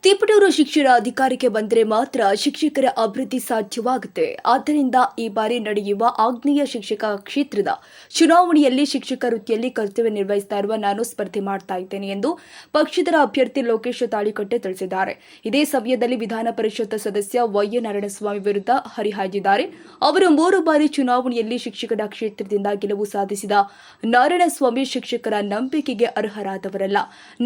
Ти ತಿಪಟೂರು ಶಿಕ್ಷಣ ಅಧಿಕಾರಿಗೆ ಬಂದರೆ ಮಾತ್ರ ಶಿಕ್ಷಕರ ಅಭಿವೃದ್ಧಿ ಸಾಧ್ಯವಾಗುತ್ತೆ. ಆದ್ದರಿಂದ ಈ ಬಾರಿ ನಡೆಯುವ ಆಗ್ನೇಯ ಶಿಕ್ಷಕ ಕ್ಷೇತ್ರದ ಚುನಾವಣೆಯಲ್ಲಿ ಶಿಕ್ಷಕ ವೃತ್ತಿಯಲ್ಲಿ ಕರ್ತವ್ಯ ನಿರ್ವಹಿಸ್ತಾ ಇರುವ ನಾನು ಸ್ಪರ್ಧೆ ಮಾಡ್ತಾ ಇದ್ದೇನೆ ಎಂದು ಪಕ್ಷೇತರ ಅಭ್ಯರ್ಥಿ ಲೋಕೇಶ್ ತಾಳಿಕಟ್ಟೆ ತಿಳಿಸಿದ್ದಾರೆ. ಇದೇ ಸಮಯದಲ್ಲಿ ವಿಧಾನ ಪರಿಷತ್ ಸದಸ್ಯ ವೈಎ ನಾರಾಯಣಸ್ವಾಮಿ ವಿರುದ್ಧ ಹರಿಹಾಯ್ದಿದ್ದಾರೆ. ಅವರು ಮೂರು ಬಾರಿ ಚುನಾವಣೆಯಲ್ಲಿ ಶಿಕ್ಷಕರ ಕ್ಷೇತ್ರದಿಂದ ಗೆಲುವು ಸಾಧಿಸಿದ ನಾರಾಯಣಸ್ವಾಮಿ ಶಿಕ್ಷಕರ ನಂಬಿಕೆಗೆ ಅರ್ಹರಾದವರಲ್ಲ.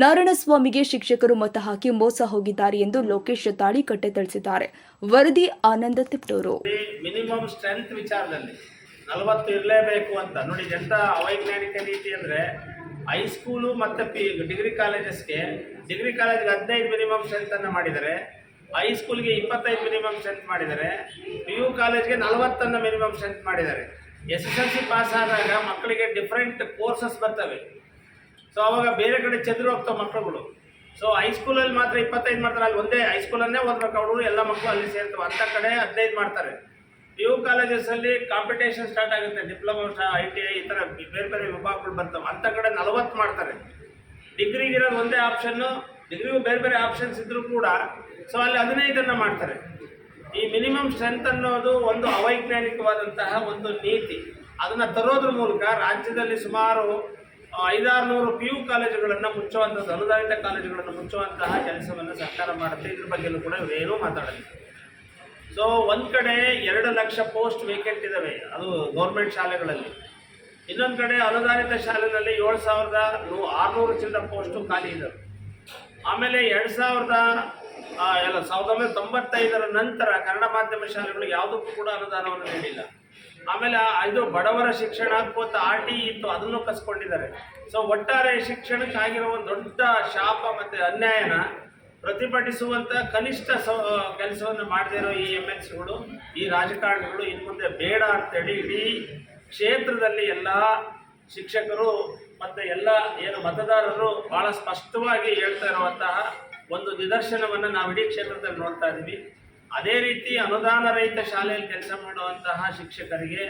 ನಾರಾಯಣಸ್ವಾಮಿಗೆ ಶಿಕ್ಷಕರು ಮತ ಹಾಕಿ ಮೋಸ ಹೋಗಿದ್ದಾರೆ ಎಂದು ಲೋಕೇಶ್ ತಾಳಿಕಟ್ಟೆ ತಿಳಿಸಿದ್ದಾರೆ. ವರದಿ ಆನಂದ ತಿಪ್ಟೂರು. ಮಿನಿಮಮ್ ಸ್ಟ್ರೆಂತ್ ವಿಚಾರದಲ್ಲಿ ನಲವತ್ತು ಇರಲೇಬೇಕು ಅಂತ. ನೋಡಿ ಎಂಥ ಅವೈಜ್ಞಾನಿಕ ರೀತಿ ಅಂದರೆ ಹೈಸ್ಕೂಲು ಮತ್ತು ಪಿ ಡಿಗ್ರಿ ಕಾಲೇಜಸ್ಗೆ ಡಿಗ್ರಿ ಕಾಲೇಜ್ಗೆ ಹದಿನೈದು ಮಿನಿಮಮ್ ಸ್ಟ್ರೆಂತನ್ನು ಮಾಡಿದ್ದಾರೆ ಹೈಸ್ಕೂಲ್ಗೆ ಇಪ್ಪತ್ತೈದು ಮಿನಿಮಮ್ ಸ್ಟ್ರೆಂತ್ ಮಾಡಿದ್ದಾರೆ ಪಿ ಯು ಕಾಲೇಜ್ಗೆ ನಲವತ್ತನ್ನು ಮಿನಿಮಮ್ ಸ್ಟ್ರೆಂತ್ ಮಾಡಿದ್ದಾರೆ S S L C pass ಆದಾಗ ಮಕ್ಕಳಿಗೆ ಡಿಫ್ರೆಂಟ್ ಕೋರ್ಸಸ್ ಬರ್ತವೆ. ಸೊ ಅವಾಗ ಬೇರೆ ಕಡೆ ಚದುರು ಹೋಗ್ತಾವೆ ಮಕ್ಕಳುಗಳು. ಸೊ ಹೈಸ್ಕೂಲಲ್ಲಿ ಮಾತ್ರ ಇಪ್ಪತ್ತೈದು ಮಾಡ್ತಾರೆ. ಅಲ್ಲಿ ಒಂದೇ ಹೈಸ್ಕೂಲನ್ನೇ ಓದ್ಬೇಕು ಅವರು, ಎಲ್ಲ ಮಕ್ಕಳು ಅಲ್ಲಿ ಸೇರ್ತವೆ ಅಂಥ ಕಡೆ ಹದಿನೈದು ಮಾಡ್ತಾರೆ. ಯು ಕಾಲೇಜಸಲ್ಲಿ ಕಾಂಪಿಟೇಷನ್ ಸ್ಟಾರ್ಟ್ ಆಗುತ್ತೆ. ಡಿಪ್ಲೊಮಾ ಐ ಟಿ ಐ ಈ ಥರ ಬೇರೆ ಬೇರೆ ವಿಭಾಗಗಳು ಬರ್ತವೆ. ಅಂಥ ಕಡೆ ನಲವತ್ತು ಮಾಡ್ತಾರೆ. ಡಿಗ್ರಿಗಿರೋದು ಒಂದೇ ಆಪ್ಷನ್ನು ಡಿಗ್ರಿಗೂ ಬೇರೆ ಬೇರೆ ಆಪ್ಷನ್ಸ್ ಇದ್ದರೂ ಕೂಡ ಸೊ ಅಲ್ಲಿ ಹದಿನೈದನ್ನು ಮಾಡ್ತಾರೆ. ಈ ಮಿನಿಮಮ್ ಸ್ಟ್ರೆಂತ್ ಅನ್ನೋದು ಒಂದು ಅವೈಜ್ಞಾನಿಕವಾದಂತಹ ಒಂದು ನೀತಿ. ಅದನ್ನು ತರೋದ್ರ ಮೂಲಕ ರಾಜ್ಯದಲ್ಲಿ ಸುಮಾರು ಐದಾರು ನೂರು ಪಿ ಯು ಕಾಲೇಜುಗಳನ್ನು ಮುಚ್ಚುವಂಥದ್ದು ಅನುದಾನಿತ ಕಾಲೇಜುಗಳನ್ನು ಮುಚ್ಚುವಂತಹ ಕೆಲಸವನ್ನು ಸರ್ಕಾರ ಮಾಡುತ್ತೆ. ಇದ್ರ ಬಗ್ಗೆಯೂ ಕೂಡ ಇವರೇನೂ ಮಾತಾಡೋದು ಸೊ ಒಂದು ಕಡೆ ಎರಡು ಲಕ್ಷ ಪೋಸ್ಟ್ ವೇಕೆಂಟ್ ಇದ್ದಾವೆ ಅದು ಗೌರ್ಮೆಂಟ್ ಶಾಲೆಗಳಲ್ಲಿ. ಇನ್ನೊಂದು ಕಡೆ ಅನುದಾನಿತ ಶಾಲೆಯಲ್ಲಿ ಏಳು ಸಾವಿರದ ನೂ, ಆರುನೂರು ಚಿಲ್ಲರ ಪೋಸ್ಟು ಖಾಲಿ ಇದ್ದಾವೆ ಆಮೇಲೆ ಎರಡು ಸಾವಿರದ ಎಲ್ಲ, ಸಾವಿರದ ಒಂಬೈನೂರ ತೊಂಬತ್ತೈದರ ನಂತರ ಕನ್ನಡ ಮಾಧ್ಯಮ ಶಾಲೆಗಳು ಯಾವುದಕ್ಕೂ ಕೂಡ ಅನುದಾನವನ್ನು ನೀಡಿಲ್ಲ. ಆಮೇಲೆ ಇದು ಬಡವರ ಶಿಕ್ಷಣ ಅಂತ ಆರ್ ಟಿ ಇತ್ತು, ಅದನ್ನು ಕಸ್ಕೊಂಡಿದ್ದಾರೆ. ಸೊ ಒಟ್ಟಾರೆ ಶಿಕ್ಷಣಕ್ಕೆ ಆಗಿರೋ ಒಂದು ದೊಡ್ಡ ಶಾಪ ಮತ್ತು ಅನ್ಯಾಯನ ಪ್ರತಿಭಟಿಸುವಂಥ ಕನಿಷ್ಠ ಕೆಲಸವನ್ನು ಮಾಡದೇ ಇರೋ ಈ ಎಂ ಸಿಗಳು ಈ ರಾಜಕಾರಣಿಗಳು ಇನ್ನು ಮುಂದೆ ಬೇಡ ಅಂತೇಳಿ ಇಡೀ ಕ್ಷೇತ್ರದಲ್ಲಿ ಎಲ್ಲ ಶಿಕ್ಷಕರು ಮತ್ತು ಎಲ್ಲ ಏನು ಮತದಾರರು ಭಾಳ ಸ್ಪಷ್ಟವಾಗಿ ಹೇಳ್ತಾ ಇರುವಂತಹ ಒಂದು ನಿದರ್ಶನವನ್ನು ನಾವು ಇಡೀ ಕ್ಷೇತ್ರದಲ್ಲಿ ನೋಡ್ತಾ ಇದ್ದೀವಿ ಅದೇ ರೀತಿ ಅನುದಾನ ರಹಿತ ಶಾಲೆಯಲ್ಲಿ ಕೆಲಸ ಮಾಡುವಂತಹ ಶಿಕ್ಷಕರಿಗೆ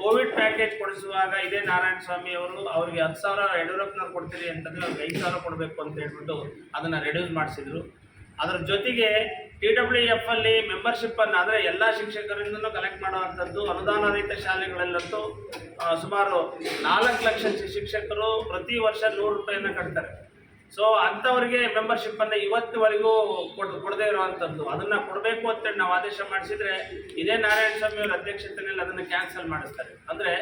ಕೋವಿಡ್ ಪ್ಯಾಕೇಜ್ ಕೊಡಿಸುವಾಗ ಇದೇ ನಾರಾಯಣ ಸ್ವಾಮಿ ಅವರು, ಅವರಿಗೆ ಹತ್ತು ಸಾವಿರ ಯಡಿಯೂರಪ್ಪನ ಕೊಡ್ತೀರಿ ಅಂತಂದ್ರೆ ಅವ್ರಿಗೆ ಐದು ಸಾವಿರ ಕೊಡಬೇಕು ಅಂತ ಹೇಳ್ಬಿಟ್ಟು ಅದನ್ನು ರೆಡ್ಯೂಸ್ ಮಾಡಿಸಿದ್ರು. ಅದರ ಜೊತೆಗೆ ಟಿ ಡಬ್ಲ್ಯೂ ಎಫ್ ಅಲ್ಲಿ ಮೆಂಬರ್ಶಿಪ್ ಅನ್ನು ಅಂದರೆ ಎಲ್ಲ ಶಿಕ್ಷಕರಿಂದನೂ ಕಲೆಕ್ಟ್ ಮಾಡುವಂಥದ್ದು ಅನುದಾನ ರಹಿತ ಶಾಲೆಗಳಲ್ಲಂತೂ ಸುಮಾರು ನಾಲ್ಕು ಲಕ್ಷ ಶಿಕ್ಷಕರು ಪ್ರತಿ ವರ್ಷ ನೂರು ರೂಪಾಯಿಯನ್ನು ಕಟ್ತಾರೆ. ಸೊ ಅಂಥವ್ರಿಗೆ ಮೆಂಬರ್ಶಿಪ್ ಅನ್ನು ಇವತ್ತುವರೆಗೂ ಕೊಡ್, ಕೊಡದೇ ಇರುವಂಥದ್ದು. ಅದನ್ನು ಕೊಡಬೇಕು ಅಂತೇಳಿ ನಾವು ಆದೇಶ ಮಾಡಿಸಿದ್ರೆ, ಇದೇ ನಾರಾಯಣ ಸ್ವಾಮಿ ಅವರ ಅಧ್ಯಕ್ಷತೆಯಲ್ಲಿ ಅದನ್ನು ಕ್ಯಾನ್ಸಲ್ ಮಾಡಿಸ್ತಾರೆ. ಅಂದರೆ